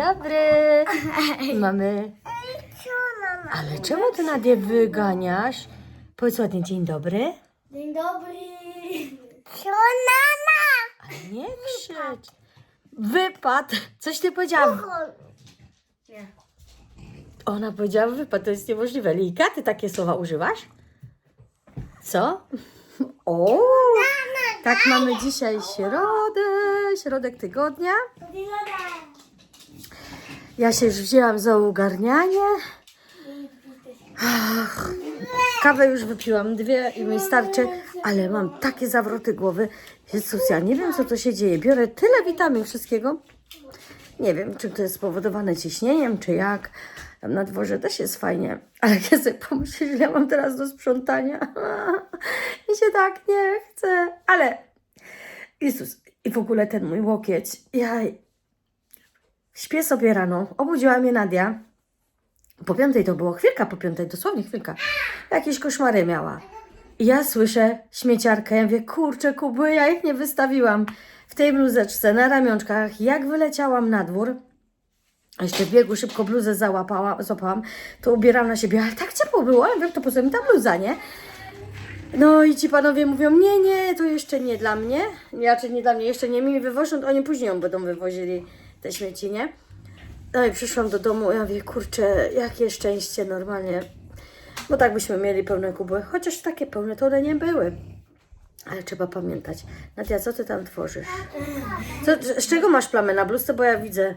dobry. Mamy. Ale czemu ty Nadię wyganiasz? Powiedz ładnie dzień dobry. Dzień dobry. Ale nie krzycz. Wypad. Coś ty powiedziała. Nie. Ona powiedziała wypad, to jest niemożliwe. Lika, ty takie słowa używasz? Co? O! Tak mamy dzisiaj środę, środek tygodnia. Ja się już wzięłam za ogarnianie. Ach, kawę już wypiłam dwie i mi starczy, ale mam takie zawroty głowy. Jezus, ja nie wiem co to się dzieje. Biorę tyle witamin wszystkiego. Nie wiem, czy to jest spowodowane ciśnieniem, czy jak. Tam na dworze też jest fajnie, ale ja sobie pomyślę, że ja mam teraz do sprzątania. Mi się tak nie chce. Ale Jezus, i w ogóle ten mój łokieć. Ja śpię sobie rano. Obudziła mnie Nadia. Po piątej to było chwilka po piątej, dosłownie chwilka. Jakieś koszmary miała. I ja słyszę śmieciarkę, ja mówię, kurczę Kuby, ja ich nie wystawiłam. W tej bluzeczce, na ramionczkach, jak wyleciałam na dwór, a jeszcze w biegu szybko bluzę załapałam, złapałam, to ubieram na siebie, ale tak ciepło było, ja wiem, to po co mi ta bluza, nie? No i ci panowie mówią, nie, nie, to jeszcze nie dla mnie, raczej nie dla mnie, jeszcze nie mi wywożą, oni później ją będą wywozili, te śmieci, nie? No i przyszłam do domu, ja mówię, kurczę, jakie szczęście normalnie, bo tak byśmy mieli pełne kuby, chociaż takie pełne to one nie były. Ale trzeba pamiętać. Nadia, co ty tam tworzysz? Co, z czego masz plamę na bluzce? Bo ja widzę.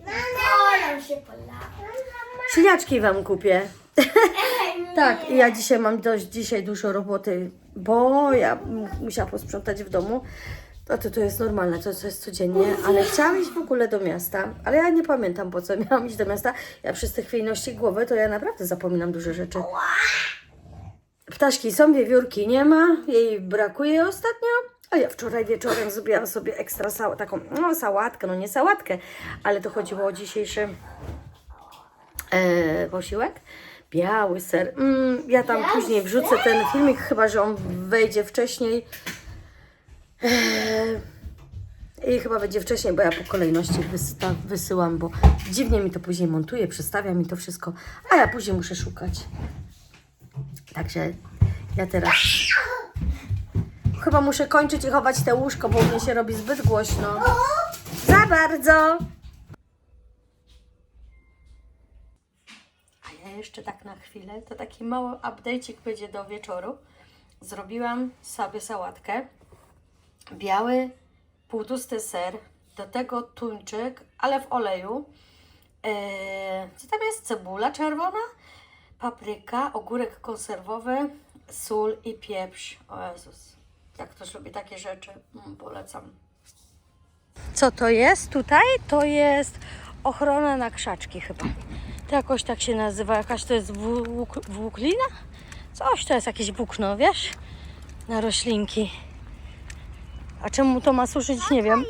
Olał się polała. Wam kupię. tak, i ja dzisiaj mam dość dzisiaj dużo roboty, bo ja m- musiałam posprzątać w domu. No to to jest normalne, to, to jest codziennie, ale chciałam iść w ogóle do miasta, ale ja nie pamiętam po co miałam iść do miasta. Ja przez te chwiejności głowy to ja naprawdę zapominam duże rzeczy. Ptaszki są, wiewiórki nie ma, jej brakuje ostatnio. A ja wczoraj wieczorem zrobiłam sobie ekstra sał- taką no, sałatkę, no nie sałatkę, ale to chodziło o dzisiejszy e, posiłek. Biały ser. Mm, ja tam później wrzucę ten filmik, chyba że on wejdzie wcześniej. E, I chyba będzie wcześniej, bo ja po kolejności wysyłam, bo dziwnie mi to później montuje, przestawia mi to wszystko, a ja później muszę szukać. Także ja teraz chyba muszę kończyć i chować te łóżko, bo mnie się robi zbyt głośno. Za bardzo! A ja jeszcze tak na chwilę, to taki mały update'ik będzie do wieczoru. Zrobiłam sobie sałatkę. Biały, półtusty ser, do tego tuńczyk, ale w oleju. Eee, co tam jest? Cebula czerwona, papryka, ogórek konserwowy, sól i pieprz. O Jezus, jak ktoś lubi takie rzeczy, mm, polecam. Co to jest tutaj? To jest ochrona na krzaczki chyba. To jakoś tak się nazywa. Jakaś to jest włók, włóklina? Coś to jest jakieś włókno, wiesz? Na roślinki. A czemu to ma służyć? Nie wiem.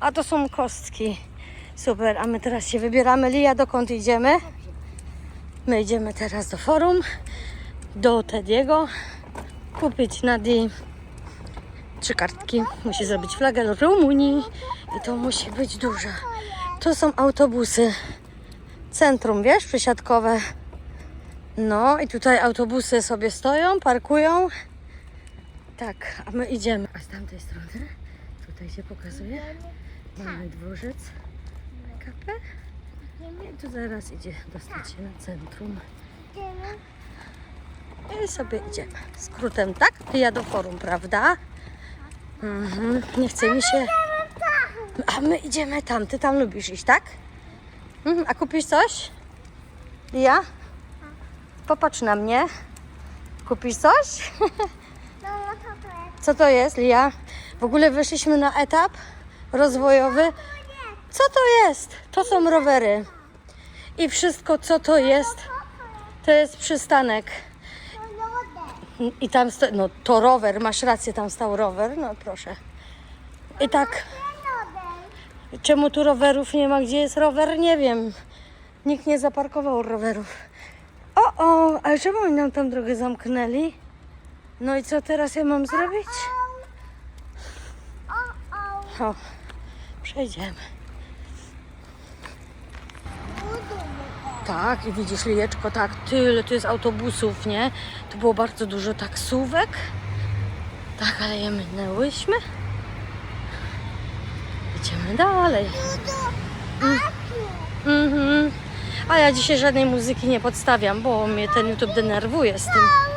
A to są kostki. Super, a my teraz się wybieramy. Lia, dokąd idziemy? My idziemy teraz do forum, do Tediego, kupić Nadi trzy kartki. Musi zrobić flagę Rumunii i to musi być duże. To są autobusy. Centrum, wiesz, przesiadkowe. No i tutaj autobusy sobie stoją, parkują. Tak, a my idziemy. A z tamtej strony, tutaj się pokazuje, mamy dworzec, kapę. I tu zaraz idzie dostać się na centrum. I sobie idziemy. Skrótem, tak? Ja do forum, prawda? Mhm. Nie chce mi się. A my idziemy tam. Ty tam lubisz iść, tak? Mhm. A kupisz coś? Ja? Popatrz na mnie. Kupisz coś? Co to jest, Lia? W ogóle weszliśmy na etap rozwojowy. Co to jest? To są rowery. I wszystko, co to jest, to jest przystanek. I tam, no to rower, masz rację, tam stał rower, no proszę. I tak, czemu tu rowerów nie ma? Gdzie jest rower? Nie wiem. Nikt nie zaparkował rowerów. O, o, ale czemu oni nam tam drogę zamknęli? No i co teraz ja mam zrobić? O, przejdziemy. Tak, i widzisz, Lijeczko, tak, tyle tu jest autobusów, nie? Tu było bardzo dużo taksówek. Tak, ale je minęłyśmy. Idziemy dalej. Mhm. A ja dzisiaj żadnej muzyki nie podstawiam, bo mnie ten YouTube denerwuje z tym.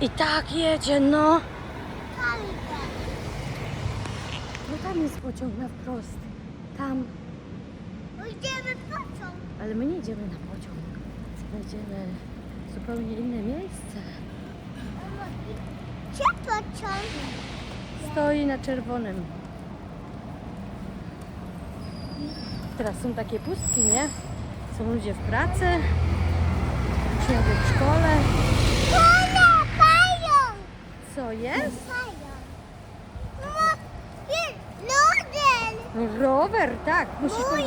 I tak jedzie, no. No tam jest pociąg na wprost. Tam. Idziemy pociąg. Ale my nie idziemy na pociąg. Będziemy w zupełnie inne miejsce. Gdzie pociąg? Stoi na czerwonym. Teraz są takie pustki, nie? Są ludzie w pracy, uczniowie w szkole. Co jest? Rower, tak. Musisz Moje.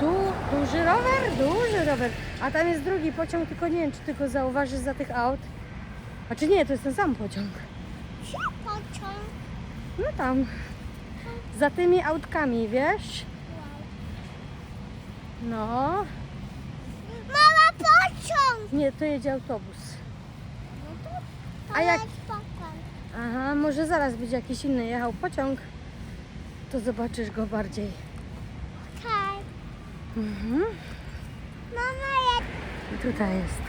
Du, duży rower, duży rower. A tam jest drugi pociąg, tylko nie wiem, czy ty go zauważysz za tych aut. A czy nie, to jest ten sam pociąg. Pociąg? No tam. Za tymi autkami, wiesz? No. Mama, pociąg! Nie, to jedzie autobus. To A jak-. Aha, może zaraz będzie jakiś inny jechał pociąg. To zobaczysz go bardziej. Tak. Mhm. Mama, jak... I tutaj jest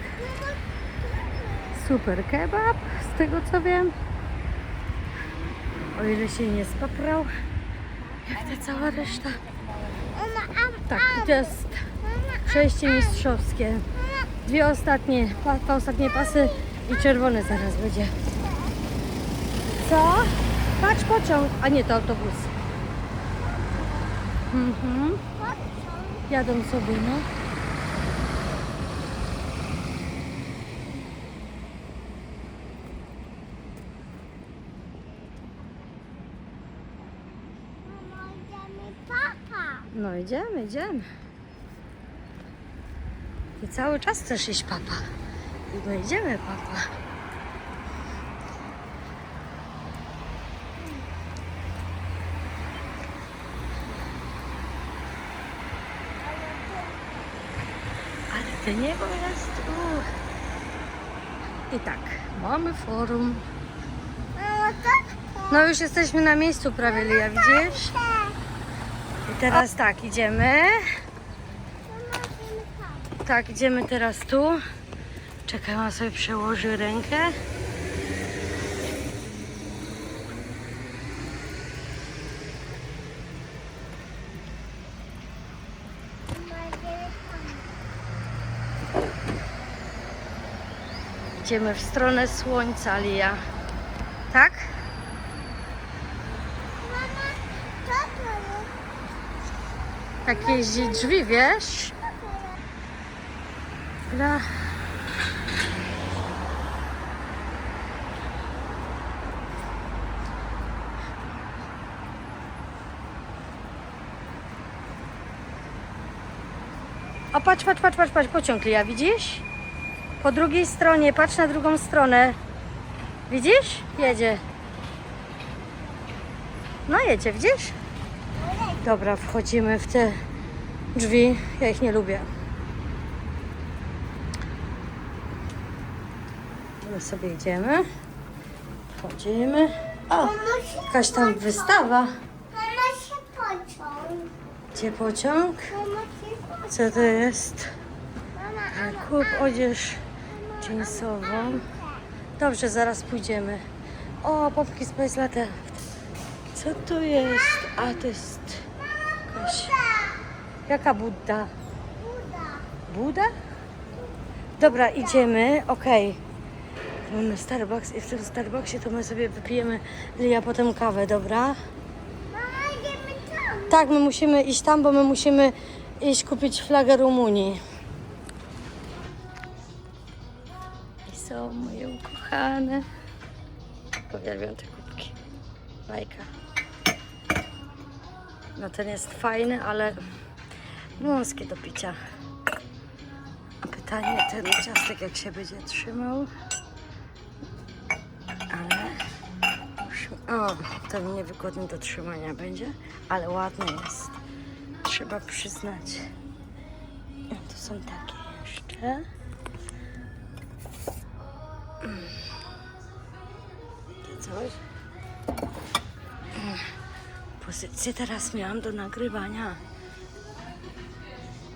super kebab, z tego co wiem. O ile się nie spaprał, jak ta cała reszta. Tak, i to jest przejście mistrzowskie. Dwie ostatnie, dwa ostatnie pasy i czerwony zaraz będzie. Co? Patrz pociąg, a nie to autobus. Mhm. Jadą sobie, no. No idziemy, idziemy. I cały czas chcesz iść, papa. I my idziemy, papa. Jest. I tak, mamy forum. No już jesteśmy na miejscu prawie, Lia, widzisz? I teraz tak, idziemy. Tak, idziemy teraz tu. Czekaj, mam sobie przełoży rękę. Idziemy w stronę słońca, Lia. Tak? Mama, co to jest? Jak jeździ drzwi, wiesz? Dla... O, patrz, patrz, patrz, patrz, patrz, pociąg Lia, widzisz? Po drugiej stronie, patrz na drugą stronę. Widzisz? Jedzie. No jedzie, widzisz? Dobra, wchodzimy w te drzwi. Ja ich nie lubię. My sobie idziemy. Wchodzimy. O, jakaś tam wystawa. Gdzie pociąg? Co to jest? Kup odzież jeansową. Dobrze, zaraz pójdziemy. O, popki Space Latte. Co to jest? A, to jest jakaś... Jaka Budda? Buda. Dobra, idziemy. Okej. Mamy Starbucks i w tym Starbucksie to my sobie wypijemy Lia potem kawę, dobra? Tak, my musimy iść tam, bo my musimy iść kupić flagę Rumunii. Moje ukochane. Uwielbiam te kubki. Bajka. No ten jest fajny, ale wąski do picia. A pytanie, ten ciastek jak się będzie trzymał. Ale... O, ten niewygodny do trzymania będzie, ale ładny jest. Trzeba przyznać. A tu są takie jeszcze. Coś. Pozycję teraz miałam do nagrywania.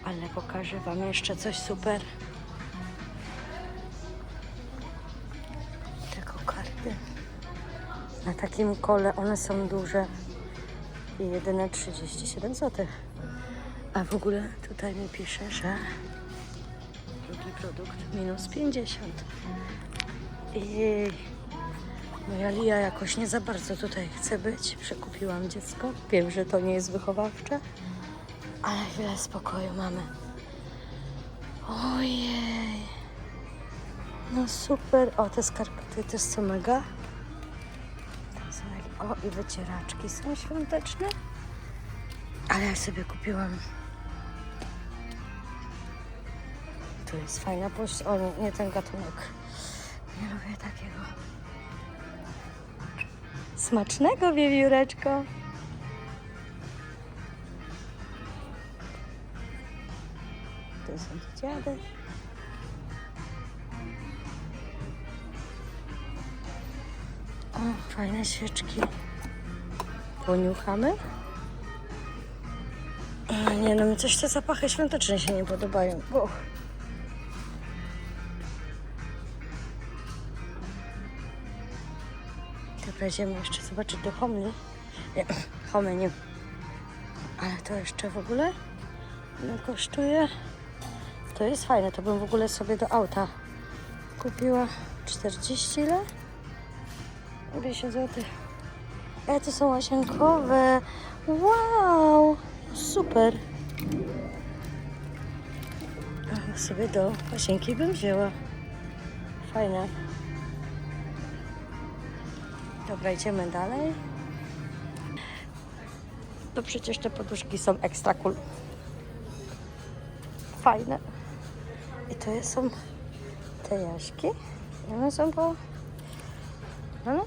Ale pokażę Wam jeszcze coś super. Te karty. Na takim kole one są duże. I jedyne 37 zł. A w ogóle tutaj mi pisze, że drugi produkt minus 50. I moja Lia jakoś nie za bardzo tutaj chce być. Przekupiłam dziecko. Wiem, że to nie jest wychowawcze, ale chwilę spokoju mamy. Ojej. No super. O, te skarpety też są mega. To są mega. O, i wycieraczki są świąteczne. Ale ja sobie kupiłam. Tu jest fajna pość. O, nie, nie ten gatunek. Takiego. Smacznego, wiewióreczko. To są dziady. O, fajne świeczki. Poniuchamy. Nie no, mi coś te zapachy świąteczne się nie podobają. Uch. Idziemy jeszcze zobaczyć do Homli. Nie, Homy nie. Ale to jeszcze w ogóle no, kosztuje. To jest fajne, to bym w ogóle sobie do auta kupiła 40 ile? 50 zł. E, to są łazienkowe. Wow, super. Sobie do łazienki bym wzięła. Fajne. Dobra, idziemy dalej. To przecież te poduszki są ekstra cool. Fajne. I to są te jaśki. One są po... No,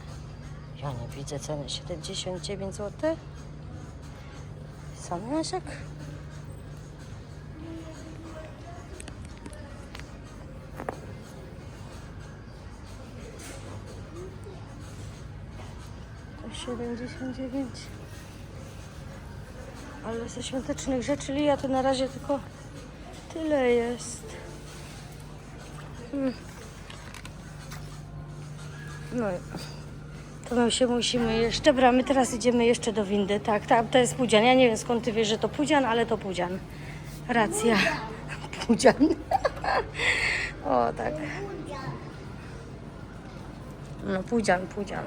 ja nie widzę ceny. 79 zł. Sam jasiek. 79. Ale ze świątecznych rzeczy Lia to na razie tylko tyle jest. Hmm. No to my się musimy jeszcze. Dobra, my teraz idziemy jeszcze do windy. Tak, tak, to jest pudzian. Ja nie wiem skąd ty wiesz, że to pudzian, ale to pudzian. Racja. Pudzian. o, tak. No, pudzian, pudzian.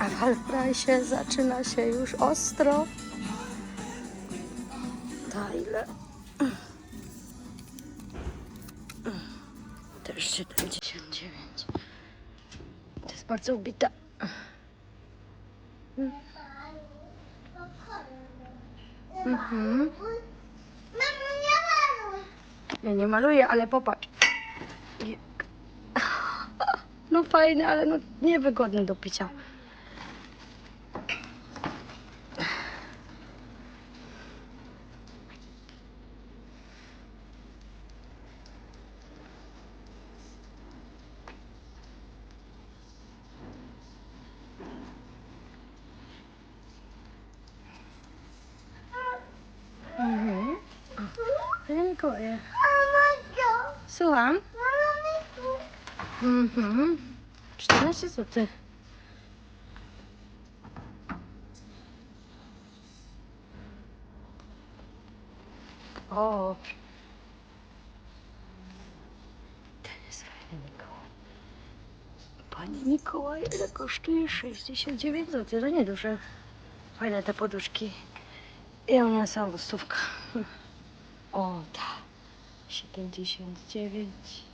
A w Halfprice zaczyna się już ostro. Ta ile? Też 79. To jest bardzo ubita. Mhm. Ja nie maluję, ale popatrz. No fajne, ale no niewygodne do picia. Mhm. Panie Mikołaje. Mamo, co? Słucham? Mamo, mi tu. Mhm. 14 zł. O. Ten jest fajny Mikołaj. Panie Mikołaj, ile kosztuje? 69 zł. To nieduże. Fajne te poduszki. I one są stówka. O, ta. 79.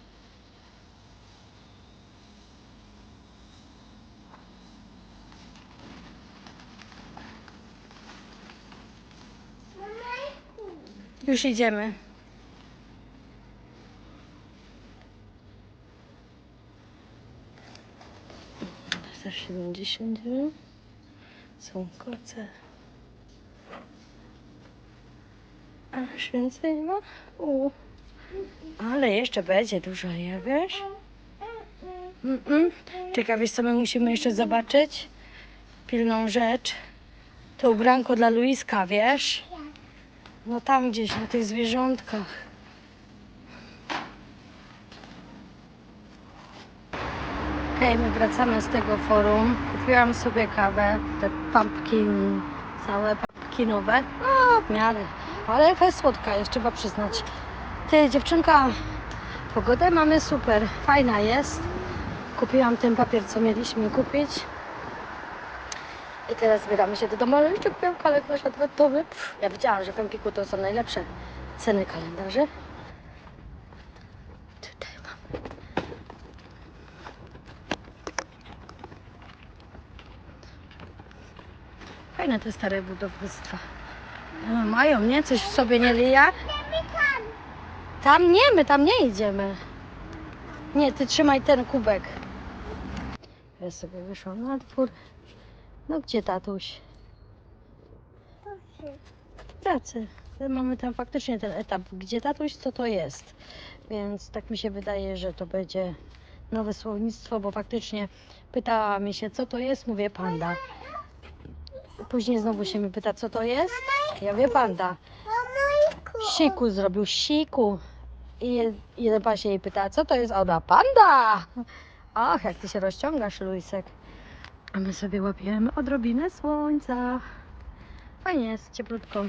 Już idziemy. Za 79 są koce. Aż więcej ma? U. Ale jeszcze będzie dużo, ja wiesz? Mm-mm. Czekaj, wiesz co my musimy jeszcze zobaczyć? Pilną rzecz. To ubranko dla Luiska, wiesz? No tam gdzieś, na tych zwierzątkach. Okej, my wracamy z tego forum. Kupiłam sobie kawę, te pumpkin, całe pumpkinowe. No, w miarę. Ale jest słodka, jest trzeba przyznać. Ty, dziewczynka, pogodę mamy super, fajna jest. Kupiłam ten papier, co mieliśmy kupić. I teraz zbieramy się do domu, jeszcze kupiłam kalendarz adwentowy. Ja wiedziałam, że w Empiku to są najlepsze ceny kalendarzy. Tutaj mam. Fajne te stare budownictwa. No, mają, nie? Coś w sobie nie lija? Tam nie, my tam nie idziemy. Nie, ty trzymaj ten kubek. Ja sobie wyszłam na dwór. No gdzie tatuś? W pracy. Mamy tam faktycznie ten etap, gdzie tatuś, co to jest. Więc tak mi się wydaje, że to będzie nowe słownictwo, bo faktycznie pytała mi się, co to jest, mówię panda. Później znowu się mi pyta, co to jest. Ja mówię panda. Siku zrobił, siku. I je- jeden pan się jej pyta, co to jest? Ona, panda! Ach, jak ty się rozciągasz, Luisek. A my sobie łapiemy odrobinę słońca. Fajnie jest, cieplutko.